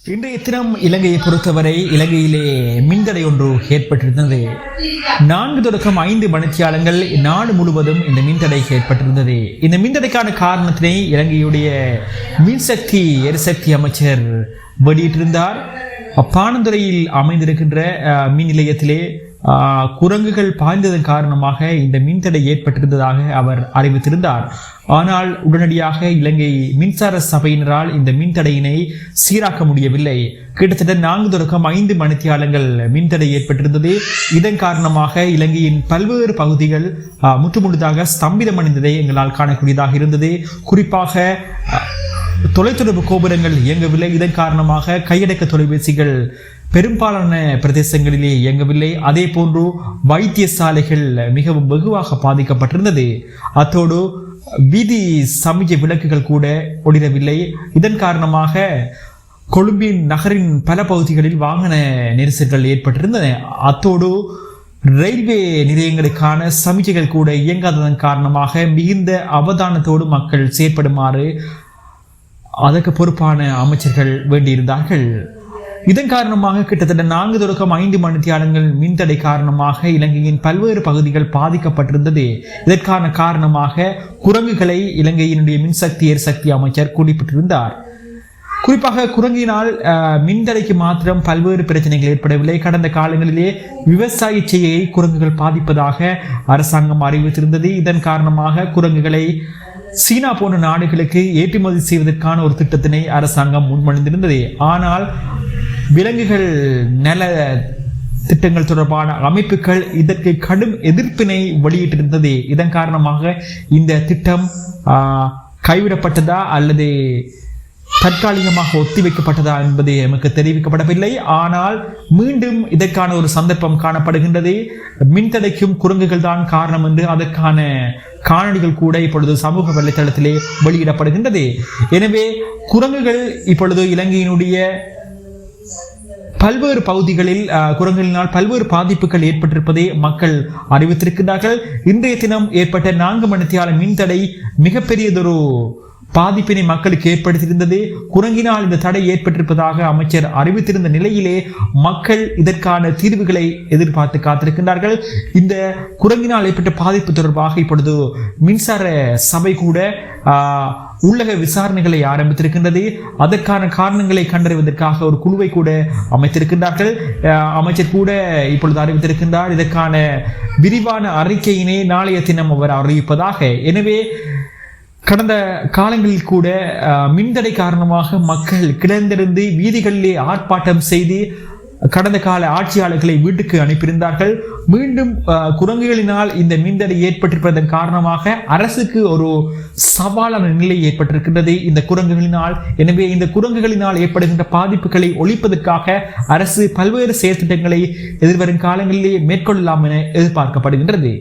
இன்றைய தினம் இலங்கையை பொறுத்தவரை இலங்கையிலே மின்தடை ஒன்று ஏற்பட்டிருந்தது. நான்கு தொடக்கம் ஐந்து மணிச்சியாளங்கள் நாடு முழுவதும் இந்த மின்தடை ஏற்பட்டிருந்தது. இந்த மின்தடைக்கான காரணத்தினை இலங்கையுடைய மின்சக்தி எரிசக்தி அமைச்சர் வெளியிட்டிருந்தார். பானந்துறையில் அமைந்திருக்கின்ற அஹ், மின் நிலையத்திலே குரங்குகள் பாய்ந்ததன் காரணமாக இந்த மின்தடை ஏற்பட்டிருந்ததாக அவர் அறிவித்திருந்தார். ஆனால் உடனடியாக இலங்கை மின்சார சபையினரால் இந்த மின்தடையினை சீராக்க முடியவில்லை. கிட்டத்தட்ட நான்கு தொடக்கம் ஐந்து மணித்தியாலங்கள் மின்தடை ஏற்பட்டிருந்தது. இதன் காரணமாக இலங்கையின் பல்வேறு பகுதிகள் முற்றுமுழுதாக ஸ்தம்பிதமடைந்ததை எங்களால் காணக்கூடியதாக இருந்தது. குறிப்பாக தொலைத்தொடர்பு கோபுரங்கள் இயங்கவில்லை. இதன் காரணமாக கையடக்க தொலைபேசிகள் பெரும்பாலான பிரதேசங்களிலே இயங்கவில்லை. அதே போன்று வைத்தியசாலைகள் மிகவும் வெகுவாக பாதிக்கப்பட்டிருந்தது. அத்தோடு வீதி சமிஜை விளக்குகள் கூட ஒளிரவில்லை இதன் காரணமாக கொழும்பின் நகரின் பல பகுதிகளில் வாகன நெரிசல்கள் ஏற்பட்டிருந்தன. அத்தோடு ரயில்வே நிலையங்களுக்கான சமிச்சைகள் கூட இயங்காததன் காரணமாக மிகுந்த அவதானத்தோடு மக்கள் செயற்படுமாறு அதற்கு பொறுப்பான அமைச்சர்கள் வேண்டியிருந்தார்கள். இதன் காரணமாக கிட்டத்தட்ட நான்கு தொடக்கம் ஐந்து மணித்தியாலங்கள் மின்தடை காரணமாக இலங்கையின் பல்வேறு பகுதிகள் பாதிக்கப்பட்டிருந்தது. இதற்கான காரணமாக குரங்குகளை இலங்கையினுடைய மின்சக்தி எரிசக்தி அமைச்சர் குறிப்பிட்டிருந்தார். குறிப்பாக குரங்கினால் மின்தடைக்கு மாத்திரம் பல்வேறு பிரச்சனைகள் ஏற்படவில்லை. கடந்த காலங்களிலே விவசாய செய்கையை குரங்குகள் பாதிப்பதாக அரசாங்கம் அறிவித்திருந்தது. இதன் காரணமாக குரங்குகளை சீனா போன்ற நாடுகளுக்கு ஏற்றுமதி செய்வதற்கான ஒரு திட்டத்தினை அரசாங்கம் முன்மொழிந்திருந்தது. ஆனால் விலங்குகள் நல திட்டங்கள் தொடர்பான அமைப்புகள் இதற்கு கடும் எதிர்ப்பினை வெளியிட்டிருந்தது. இதன் காரணமாக இந்த திட்டம் கைவிடப்பட்டதா அல்லது தற்காலிகமாக ஒத்திவைக்கப்பட்டதா என்பது எமக்கு தெரிவிக்கப்படவில்லை. ஆனால் மீண்டும் இதற்கான ஒரு சந்தர்ப்பம் காணப்படுகின்றது. மின்தடைக்கும் குரங்குகள் தான் காரணம் என்று அதற்கான காணொளிகள் கூட இப்பொழுது சமூக வலைத்தளத்திலே வெளியிடப்படுகின்றது. எனவே குரங்குகள் இப்பொழுது இலங்கையினுடைய பல்வேறு பகுதிகளில் குரங்குகளினால் பல்வேறு பாதிப்புகள் ஏற்பட்டிருப்பதை மக்கள் அறிவித்திருக்கிறார்கள் இன்றைய தினம் ஏற்பட்ட நான்கு மணித்தியால மின்தடை மிகப்பெரியதொரு பாதிப்பினை மக்களுக்கு ஏற்படுத்தியிருந்தது. குரங்கினால் இந்த தடை ஏற்பட்டிருப்பதாக அமைச்சர் அறிவித்திருந்த நிலையிலே மக்கள் இதற்கான தீர்வுகளை எதிர்பார்த்து காத்திருக்கின்றார்கள். இந்த குரங்கினால் ஏற்பட்ட பாதிப்பு தொடர்பாக இப்பொழுது மின்சார சபை கூட உள்ளக விசாரணைகளை ஆரம்பித்திருக்கின்றது. அதற்கான காரணங்களை கண்டறிவதற்காக ஒரு குழுவை கூட அமைத்திருக்கின்றார்கள். அமைச்சர் கூட இப்பொழுது அறிவித்திருக்கின்றார். இதற்கான விரிவான அறிக்கையினை நாளைய தினம் அவர் அறிவிப்பதாக. எனவே கடந்த காலங்களில் கூட மின்தடை காரணமாக மக்கள் கிடந்திருந்து வீதிகளிலே ஆர்ப்பாட்டம் செய்து கடந்த கால ஆட்சியாளர்களை வீட்டுக்கு அனுப்பியிருந்தார்கள். மீண்டும் குரங்குகளினால் இந்த மின்தடை ஏற்பட்டிருப்பதன் காரணமாக அரசுக்கு ஒரு சவாலான நிலை ஏற்பட்டிருக்கின்றது இந்த குரங்குகளினால். எனவே இந்த குரங்குகளினால் ஏற்படுகின்ற பாதிப்புகளை ஒழிப்பதற்காக அரசு பல்வேறு செயற்திட்டங்களை எதிர்வரும் காலங்களிலே மேற்கொள்ளலாம் என எதிர்பார்க்கப்படுகின்றது.